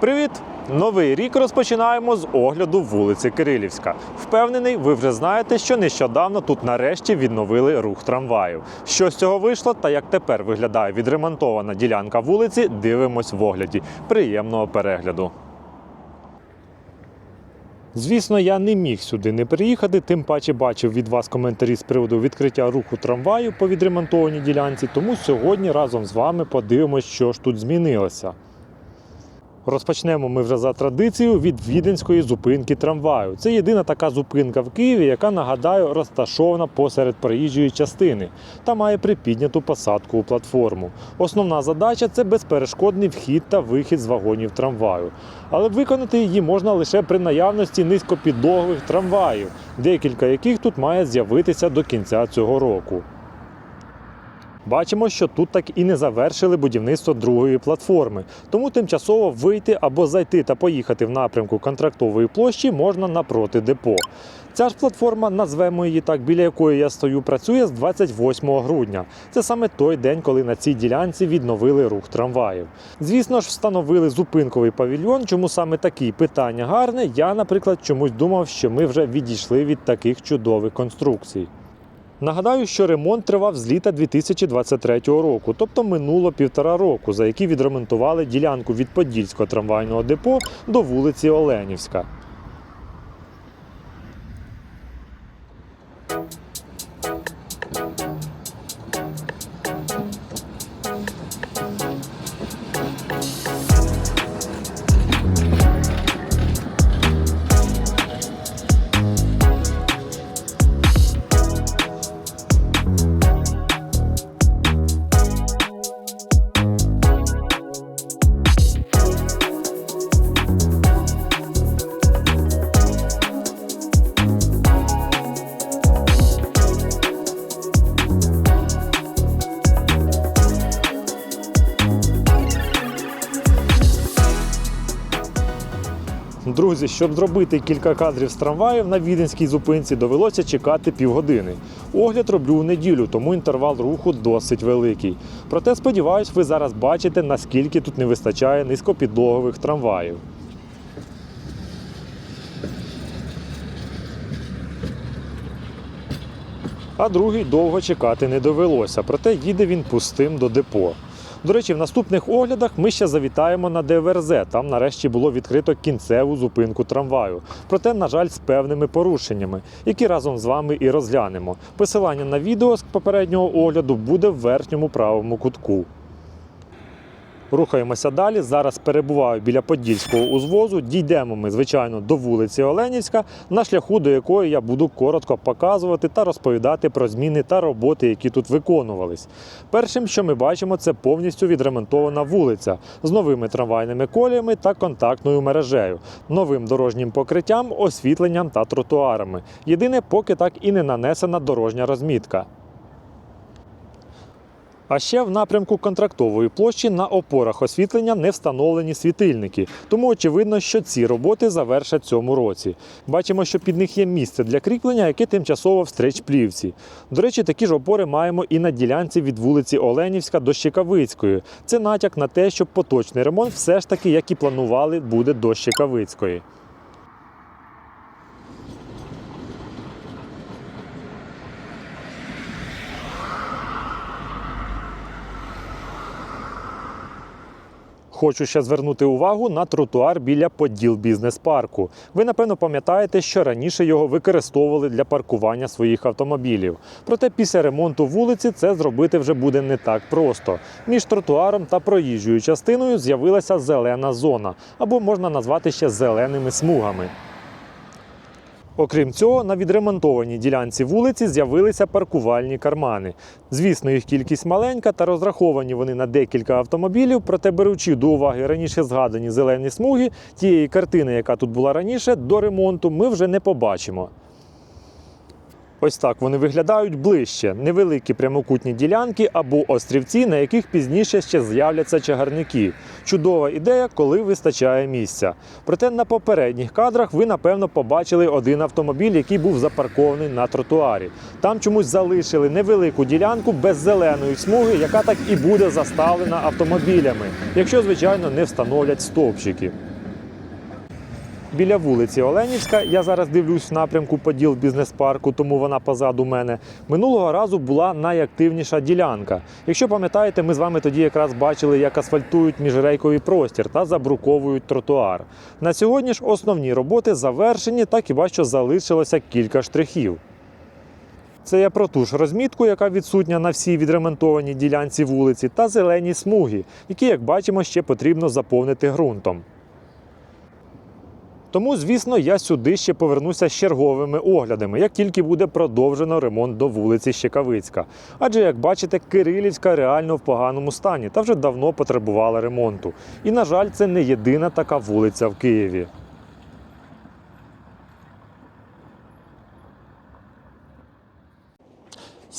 Привіт! Новий рік розпочинаємо з огляду вулиці Кирилівська. Впевнений, ви вже знаєте, що нещодавно тут нарешті відновили рух трамваїв. Що з цього вийшло та як тепер виглядає відремонтована ділянка вулиці, дивимось в огляді. Приємного перегляду. Звісно, я не міг сюди не приїхати, тим паче бачив від вас коментарі з приводу відкриття руху трамваю по відремонтованій ділянці, тому сьогодні разом з вами подивимось, що ж тут змінилося. Розпочнемо ми вже за традицією від віденської зупинки трамваю. Це єдина така зупинка в Києві, яка нагадаю розташована посеред проїжджої частини та має припідняту посадку у платформу. Основна задача це безперешкодний вхід та вихід з вагонів трамваю. Але виконати її можна лише при наявності низькопідлогових трамваїв, декілька яких тут має з'явитися до кінця цього року. Бачимо, що тут так і не завершили будівництво другої платформи, тому тимчасово вийти або зайти та поїхати в напрямку контрактової площі можна напроти депо. Ця ж платформа, назвемо її так, біля якої я стою, працює з 28 грудня. Це саме той день, коли на цій ділянці відновили рух трамваїв. Звісно ж, встановили зупинковий павільйон. Чому саме такі питання гарне? Я, наприклад, чомусь думав, що ми вже відійшли від таких чудових конструкцій. Нагадаю, що ремонт тривав з літа 2023 року, тобто минуло півтора року, за які відремонтували ділянку від Подільського трамвайного депо до вулиці Оленівська. Друзі, щоб зробити кілька кадрів з трамваїв на віденській зупинці, довелося чекати півгодини. Огляд роблю у неділю, тому інтервал руху досить великий. Проте сподіваюсь, ви зараз бачите, наскільки тут не вистачає низькопідлогових трамваїв. А другий довго чекати не довелося, проте їде він пустим до депо. До речі, в наступних оглядах ми ще завітаємо на ДВРЗ. Там нарешті було відкрито кінцеву зупинку трамваю. Проте, на жаль, з певними порушеннями, які разом з вами і розглянемо. Посилання на відео з попереднього огляду буде в верхньому правому кутку. Рухаємося далі. Зараз перебуваю біля Подільського узвозу. Дійдемо ми, звичайно, до вулиці Оленівська, на шляху до якої я буду коротко показувати та розповідати про зміни та роботи, які тут виконувались. Першим, що ми бачимо, це повністю відремонтована вулиця з новими трамвайними коліями та контактною мережею, новим дорожнім покриттям, освітленням та тротуарами. Єдине, поки так і не нанесена дорожня розмітка. А ще в напрямку контрактової площі на опорах освітлення не встановлені світильники, тому очевидно, що ці роботи завершать цьому році. Бачимо, що під них є місце для кріплення, яке тимчасово в стрейч-плівці. До речі, такі ж опори маємо і на ділянці від вулиці Оленівська до Щекавицької. Це натяк на те, що поточний ремонт все ж таки, як і планували, буде до Щекавицької. Хочу ще звернути увагу на тротуар біля Поділ бізнес-парку. Ви напевно пам'ятаєте, що раніше його використовували для паркування своїх автомобілів. Проте після ремонту вулиці це зробити вже буде не так просто. Між тротуаром та проїжджою частиною з'явилася зелена зона, або можна назвати ще зеленими смугами. Окрім цього, на відремонтованій ділянці вулиці з'явилися паркувальні кармани. Звісно, їх кількість маленька та розраховані вони на декілька автомобілів, проте беручи до уваги раніше згадані зелені смуги, тієї картини, яка тут була раніше, до ремонту ми вже не побачимо. Ось так вони виглядають ближче. Невеликі прямокутні ділянки або острівці, на яких пізніше ще з'являться чагарники. Чудова ідея, коли вистачає місця. Проте на попередніх кадрах ви напевно побачили один автомобіль, який був запаркований на тротуарі. Там чомусь залишили невелику ділянку без зеленої смуги, яка так і буде заставлена автомобілями, якщо, звичайно, не встановлять стовпчики. Біля вулиці Оленівська, я зараз дивлюсь в напрямку Поділ бізнес-парку, тому вона позаду мене. Минулого разу була найактивніша ділянка. Якщо пам'ятаєте, ми з вами тоді якраз бачили, як асфальтують міжрейковий простір та забруковують тротуар. На сьогодні ж основні роботи завершені, та хіба що залишилося кілька штрихів. Це я про ту ж розмітку, яка відсутня на всій відремонтованій ділянці вулиці, та зелені смуги, які, як бачимо, ще потрібно заповнити ґрунтом. Тому, звісно, я сюди ще повернуся з черговими оглядами, як тільки буде продовжено ремонт до вулиці Щекавицька. Адже, як бачите, Кирилівська реально в поганому стані та вже давно потребувала ремонту. І, на жаль, це не єдина така вулиця в Києві.